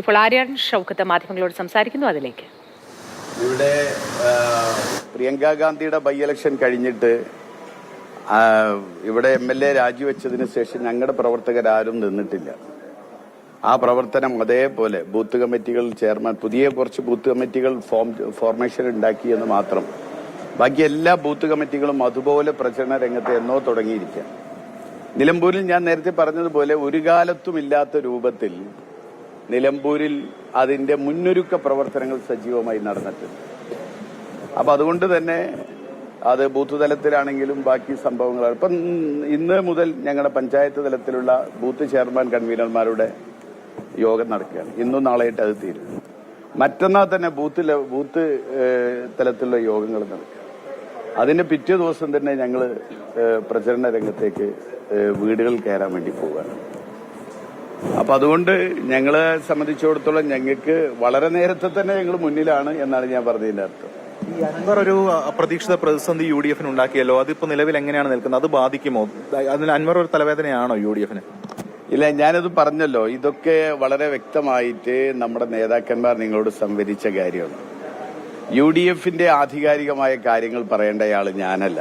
ഇപ്പോൾ ആര്യാടൻ ഷൗക്കത്ത് മാധ്യമങ്ങളോട് സംസാരിക്കുന്നു അതിലേക്ക്. ഇവിടെ പ്രിയങ്ക ഗാന്ധിയുടെ ബൈ ഇലക്ഷൻ കഴിഞ്ഞിട്ട് ഇവിടെ എം എൽ എ രാജിവെച്ചതിന് ശേഷം ഞങ്ങളുടെ പ്രവർത്തകരാരും നിന്നിട്ടില്ല. ആ പ്രവർത്തനം അതേപോലെ ബൂത്ത് കമ്മിറ്റികൾ ചെയർമാൻ പുതിയ കുറച്ച് ബൂത്ത് കമ്മിറ്റികൾ ഫോം ഫോർമേഷൻ ഉണ്ടാക്കിയെന്ന് മാത്രം. ബാക്കി എല്ലാ ബൂത്ത് കമ്മിറ്റികളും അതുപോലെ പ്രചരണ രംഗത്ത് എന്നോ തുടങ്ങിയിരിക്കുക നിലമ്പൂരിൽ ഞാൻ നേരത്തെ പറഞ്ഞതുപോലെ ഒരു കാലത്തും ഇല്ലാത്ത രൂപത്തിൽ നിലമ്പൂരിൽ അതിന്റെ മുന്നൊരുക്ക പ്രവർത്തനങ്ങൾ സജീവമായി നടന്നിട്ടുണ്ട്. അപ്പൊ അതുകൊണ്ട് തന്നെ അത് ബൂത്ത് തലത്തിലാണെങ്കിലും ബാക്കി സംഭവങ്ങൾ ഇപ്പം ഇന്ന് മുതൽ ഞങ്ങളുടെ പഞ്ചായത്ത് തലത്തിലുള്ള ബൂത്ത് ചെയർമാൻ കൺവീനർമാരുടെ യോഗം നടക്കുകയാണ്. ഇന്നും നാളെയായിട്ട് അത് തീരും. മറ്റന്നാൾ തന്നെ ബൂത്ത് ബൂത്ത് തലത്തിലുള്ള യോഗങ്ങൾ നടക്കുക അതിന്റെ പിറ്റേ ദിവസം തന്നെ ഞങ്ങൾ പ്രചരണ രംഗത്തേക്ക് വീടുകൾ കയറാൻ വേണ്ടി പോവുകയാണ്. അപ്പൊ അതുകൊണ്ട് ഞങ്ങളെ സംബന്ധിച്ചിടത്തോളം ഞങ്ങൾക്ക് വളരെ നേരത്തെ തന്നെ ഞങ്ങൾ മുന്നിലാണ് എന്നാണ് ഞാൻ പറഞ്ഞതിന്റെ അർത്ഥം. ഈ അൻവർ ഒരു അപ്രതീക്ഷിത പ്രതിസന്ധി യു ഡി എഫിന് ഉണ്ടാക്കിയല്ലോ? അതിപ്പോ നിലവിൽ എങ്ങനെയാണ് നിൽക്കുന്നത്? അത് ബാധിക്കുമോ? അതിന് അൻവർ ഒരു തലവേദനയാണോ യു ഡി എഫിന് ഇല്ല ഞാനത് പറഞ്ഞല്ലോ. ഇതൊക്കെ വളരെ വ്യക്തമായിട്ട് നമ്മുടെ നേതാക്കന്മാർ നിങ്ങളോട് സംവദിച്ച കാര്യമാണ്. യു ഡി എഫിന്റെ ആധികാരികമായ കാര്യങ്ങൾ പറയേണ്ടയാൾ ഞാനല്ല.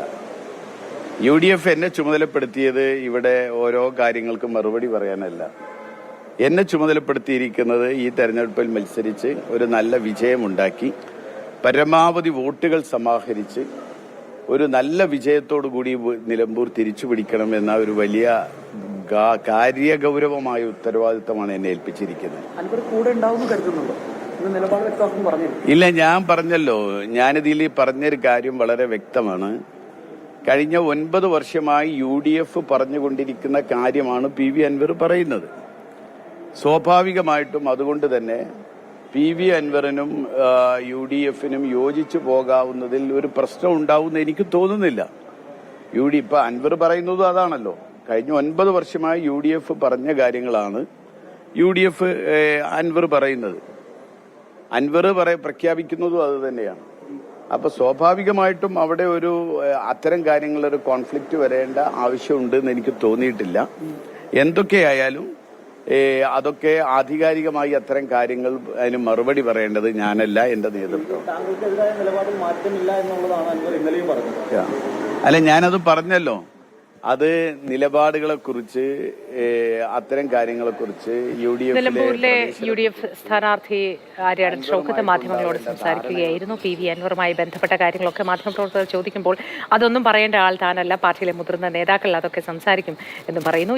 യു ഡി എഫ് എന്നെ ചുമതലപ്പെടുത്തിയത് ഇവിടെ ഓരോ കാര്യങ്ങൾക്കും മറുപടി പറയാനല്ല. എന്നെ ചുമതലപ്പെടുത്തിയിരിക്കുന്നത് ഈ തെരഞ്ഞെടുപ്പിൽ മത്സരിച്ച് ഒരു നല്ല വിജയമുണ്ടാക്കി പരമാവധി വോട്ടുകൾ സമാഹരിച്ച് ഒരു നല്ല വിജയത്തോടു കൂടി നിലമ്പൂർ തിരിച്ചു പിടിക്കണം എന്ന ഒരു വലിയ കാര്യഗൗരവമായ ഉത്തരവാദിത്തമാണ് എന്നെ ഏൽപ്പിച്ചിരിക്കുന്നത്. ഇല്ല ഞാൻ പറഞ്ഞല്ലോ. ഞാനിതിൽ പറഞ്ഞൊരു കാര്യം വളരെ വ്യക്തമാണ്. കഴിഞ്ഞ ഒൻപത് വർഷമായി യു ഡി എഫ് പറഞ്ഞുകൊണ്ടിരിക്കുന്ന കാര്യമാണ് പി വി അൻവർ പറയുന്നത്. സ്വാഭാവികമായിട്ടും അതുകൊണ്ട് തന്നെ പി വി അൻവറിനും യു ഡി എഫിനും യോജിച്ചു പോകാവുന്നതിൽ ഒരു പ്രശ്നം ഉണ്ടാവുമെന്ന് എനിക്ക് തോന്നുന്നില്ല. യു ഡി ഇപ്പൊ അൻവർ പറയുന്നതും അതാണല്ലോ. കഴിഞ്ഞ ഒൻപത് വർഷമായി യു ഡി എഫ് പറഞ്ഞ കാര്യങ്ങളാണ് യു ഡി എഫ് അൻവർ പറയുന്നത്. അൻവർ പറയ പ്രഖ്യാപിക്കുന്നതും അത് തന്നെയാണ്. അപ്പൊ സ്വാഭാവികമായിട്ടും അവിടെ ഒരു അത്തരം കാര്യങ്ങളൊരു കോൺഫ്ലിക്റ്റ് വരേണ്ട ആവശ്യമുണ്ടെന്ന് എനിക്ക് തോന്നിയിട്ടില്ല. എന്തൊക്കെയായാലും അതൊക്കെ ആധികാരികമായി അത്തരം കാര്യങ്ങൾ അതിന് മറുപടി പറയേണ്ടത് ഞാനല്ല എന്റെ നേതൃത്വം. അല്ല ഞാനത് പറഞ്ഞല്ലോ. അത് നിലപാടുകളെ കുറിച്ച് അത്തരം കാര്യങ്ങളെ കുറിച്ച് യു ഡി നിലമ്പൂരിലെ യു ഡി എഫ് സ്ഥാനാർത്ഥി ആര്യാടൻ ഷൗക്കത്ത് മാധ്യമങ്ങളോട് സംസാരിക്കുകയായിരുന്നു. പി വി അൻവറുമായി ബന്ധപ്പെട്ട കാര്യങ്ങളൊക്കെ മാധ്യമപ്രവർത്തകർ ചോദിക്കുമ്പോൾ അതൊന്നും പറയേണ്ട ആൾ താനല്ല പാർട്ടിയിലെ മുതിർന്ന നേതാക്കൾ അതൊക്കെ സംസാരിക്കും എന്ന് പറയുന്നു.